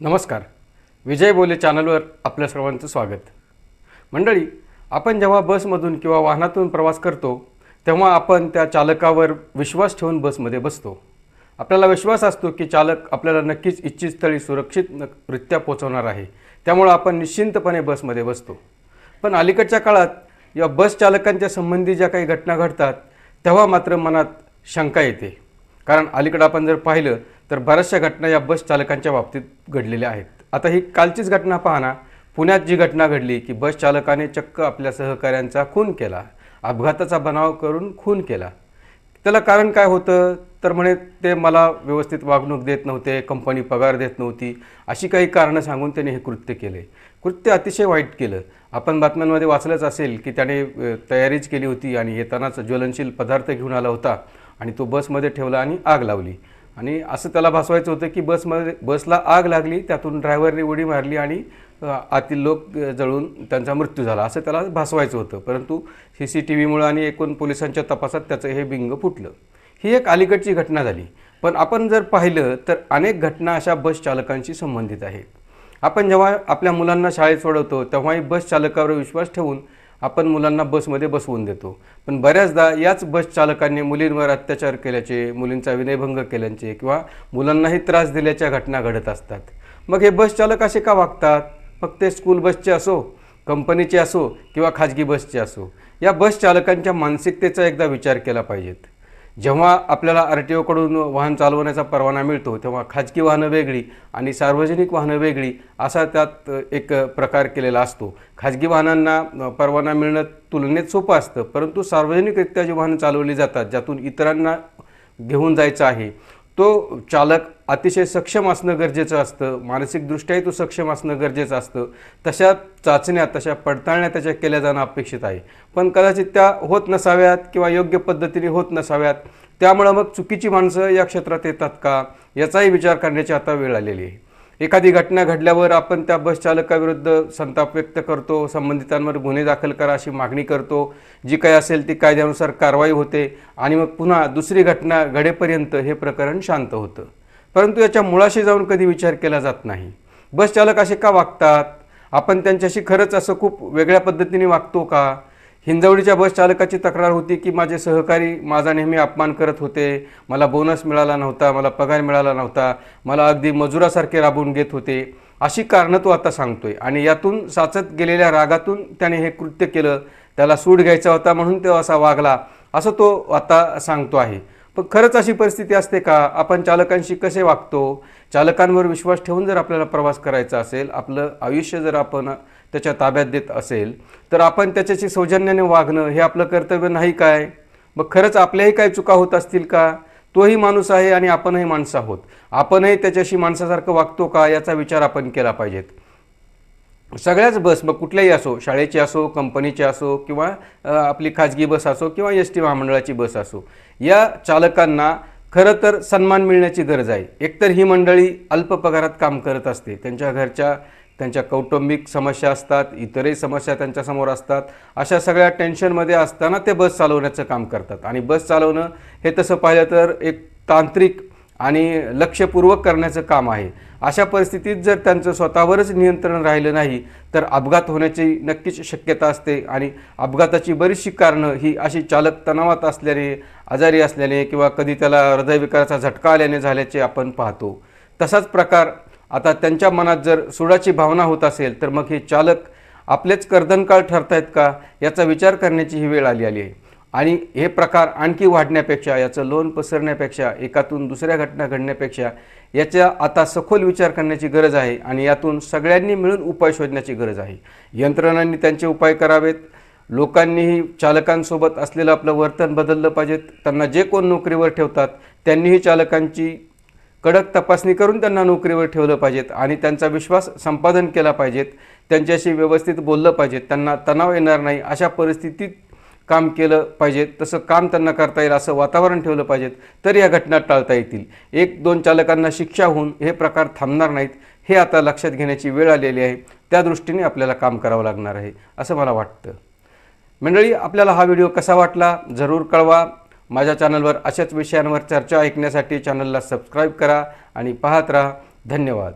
नमस्कार. विजय बोले चॅनलवर आपल्या सर्वांचं स्वागत. मंडळी आपण जेव्हा बसमधून किंवा वाहनातून प्रवास करतो तेव्हा आपण त्या चालकावर विश्वास ठेवून बसमध्ये बसतो. आपल्याला विश्वास असतो की चालक आपल्याला नक्कीच इच्छित स्थळी सुरक्षितरित्या पोचवणार आहे. त्यामुळं आपण निश्चिंतपणे बसमध्ये बसतो. पण अलीकडच्या काळात या बस चालकांच्या संबंधी ज्या काही घटना घडतात तेव्हा मात्र मनात शंका येते. कारण अलीकडं आपण जर पाहिलं तर बऱ्याचशा घटना या बस चालकांच्या बाबतीत घडलेल्या आहेत. आता ही कालचीच घटना पाहना पुण्यात जी घटना घडली की बस चालकाने चक्क आपल्या सहकाऱ्यांचा खून केला. अपघाताचा बनाव करून खून केला. त्याला कारण काय होतं? तर म्हणे ते मला व्यवस्थित वागणूक देत नव्हते कंपनी पगार देत नव्हती. अशी काही कारणं सांगून त्याने हे कृत्य केले. कृत्य अतिशय वाईट केलं. आपण बातम्यांमध्ये वाचलंच असेल की त्याने तयारीच केली होती आणि येतानाच ज्वलनशील पदार्थ घेऊन आला होता आणि तो बसमध्ये ठेवला आणि आग लावली. आणि असं त्याला भासवायचं होतं की बसमध्ये बसला आग लागली त्यातून ड्रायव्हरने उडी मारली आणि आतील लोक जळून त्यांचा मृत्यू झाला. असं त्याला भासवायचं होतं. परंतु सी सी टी व्हीमुळं आणि एकूण पोलिसांच्या तपासात त्याचं हे बिंग फुटलं. ही एक अलीकडची घटना झाली. पण आपण जर पाहिलं तर अनेक घटना अशा बस चालकांशी संबंधित आहेत. आपण जेव्हा आपल्या मुलांना शाळेत सोडवतो तेव्हाही बस चालकावर विश्वास ठेवून आपण मुलांना बसमध्ये बसवून देतो. पण बऱ्याचदा याच बस चालकांनी मुलींवर अत्याचार केल्याचे मुलींचा विनयभंग केल्याचे किंवा मुलांनाही त्रास दिल्याच्या घटना घडत असतात. मग हे बस चालक असे का वागतात? मग ते स्कूल बसचे असो कंपनीचे असो किंवा खाजगी बसचे असो या बस चालकांच्या मानसिकतेचा एकदा विचार केला पाहिजेत. जेव्हा आपल्याला आर टी ओकडून वाहन चालवण्याचा परवाना मिळतो तेव्हा खाजगी वाहनं वेगळी आणि सार्वजनिक वाहनं वेगळी असा त्यात एक प्रकार केलेला असतो. खाजगी वाहनांना परवाना मिळणं तुलनेत सोपं असतं परंतु सार्वजनिकरित्या जी वाहनं चालवली जातात ज्यातून इतरांना घेऊन जायचं आहे तो चालक अतिशय सक्षम असणं गरजेचं असतं. मानसिकदृष्ट्याही तो सक्षम असणं गरजेचं असतं. तशा चाचण्या तशा पडताळण्या त्याच्या केल्या जाणं अपेक्षित आहे. पण कदाचित त्या होत नसाव्यात किंवा योग्य पद्धतीने होत नसाव्यात. त्यामुळं मग चुकीची माणसं या क्षेत्रात येतात का? याचाही विचार करण्याची आता वेळ आलेली आहे. एखादी घटना घडल्यावर आपण त्या बस चालकाविरुद्ध संताप व्यक्त करतो संबंधितांवर गुन्हे दाखल करा अशी मागणी करतो. जी काही असेल ती कायद्यानुसार कारवाई होते आणि मग पुन्हा दुसरी घटना घडेपर्यंत हे प्रकरण शांत होतं. परंतु याच्या मुळाशी जाऊन कधी विचार केला जात नाही. बस चालक असे का वागतात? आपण त्यांच्याशी खरंच असं खूप वेगळ्या पद्धतीने वागतो का? हिंजवडीच्या बस चालकाची तक्रार होती की माझे सहकारी माझा नेहमी अपमान करत होते. मला बोनस मिळाला नव्हता मला पगार मिळाला नव्हता. मला अगदी मजुरासारखे राबवून घेत होते. अशी कारणं तो आता सांगतोय. आणि यातून साचत गेलेल्या रागातून त्याने हे कृत्य केलं. त्याला सूड घ्यायचा होता म्हणून तो असा वागला. असं तो आता सांगतो आहे. पण खरंच अशी परिस्थिती असते का? आपण चालकांशी कसे वागतो? चालकांवर विश्वास ठेवून जर आपल्याला प्रवास करायचा असेल आपलं आयुष्य जर आपण त्याच्या ताब्यात देत असेल तर आपण त्याच्याशी सौजन्याने वागणं हे आपलं कर्तव्य नाही काय? मग खरंच आपल्याही काही चुका होत असतील का? तोही माणूस आहे आणि आपणही माणसं आहोत. आपणही त्याच्याशी माणसासारखं वागतो का? याचा विचार आपण केला पाहिजेत. सगळ्याच बस मग कुठल्याही असो शाळेची असो कंपनीची असो किंवा आपली खाजगी बस असो किंवा एस टी महामंडळाची बस असो या चालकांना खरं तर सन्मान मिळण्याची गरज आहे. एकतर ही मंडळी अल्प पगारात काम करत असते त्यांच्या घरच्या त्यांच्या कौटुंबिक समस्या असतात इतरही समस्या त्यांच्यासमोर असतात अशा सगळ्या टेन्शनमध्ये असताना ते बस चालवण्याचं काम करतात. आणि बस चालवणं हे तसं पाहिलं तर एक तांत्रिक आणि लक्षपूर्वक करण्याचं काम आहे. अशा परिस्थितीत जर त्यांचं स्वतःवरच नियंत्रण राहिलं नाही तर अपघात होण्याची नक्कीच शक्यता असते आणि अपघाताची बरीचशी कारणं ही अशी चालक तणावात असल्याने आजारी असल्याने किंवा कधी त्याला हृदयविकाराचा झटका आल्याने झाल्याचे आपण पाहतो. तसाच प्रकार आता त्यांच्या मनात जर सुडाची भावना होत असेल तर मग हे चालक आपलेच कर्दनकाळ ठरतायत का याचा विचार करण्याची ही वेळ आली आली आहे. आणि हे प्रकार आणखी वाढण्यापेक्षा याचं लोन पसरण्यापेक्षा एकातून दुसऱ्या घटना घडण्यापेक्षा याचा आता सखोल विचार करण्याची गरज आहे आणि यातून सगळ्यांनी मिळून उपाय शोधण्याची गरज आहे. यंत्रणांनी त्यांचे उपाय करावेत. लोकांनीही चालकांसोबत असलेलं आपलं वर्तन बदललं पाहिजेत. त्यांना जे कोण नोकरीवर ठेवतात त्यांनीही चालकांची कडक तपासणी करून त्यांना नोकरीवर ठेवलं पाहिजेत आणि त्यांचा विश्वास संपादन केला पाहिजेत. त्यांच्याशी व्यवस्थित बोललं पाहिजेत. त्यांना तणाव येणार नाही अशा परिस्थितीत काम केलं पाहिजे तसं काम त्यांना करता येईल असं वातावरण ठेवलं पाहिजेत तर या घटना टाळता येतील. एक दोन चालकांना शिक्षा होऊन हे प्रकार थांबणार नाहीत हे आता लक्षात घेण्याची वेळ आलेली आहे. त्या दृष्टीने आपल्याला काम करावं लागणार आहे असं मला वाटतं. मंडळी आपल्याला हा व्हिडिओ कसा वाटला जरूर कळवा. माझ्या चॅनलवर अशाच विषयांवर चर्चा ऐकण्यासाठी चॅनलला सबस्क्राईब करा आणि पाहत राहा. धन्यवाद.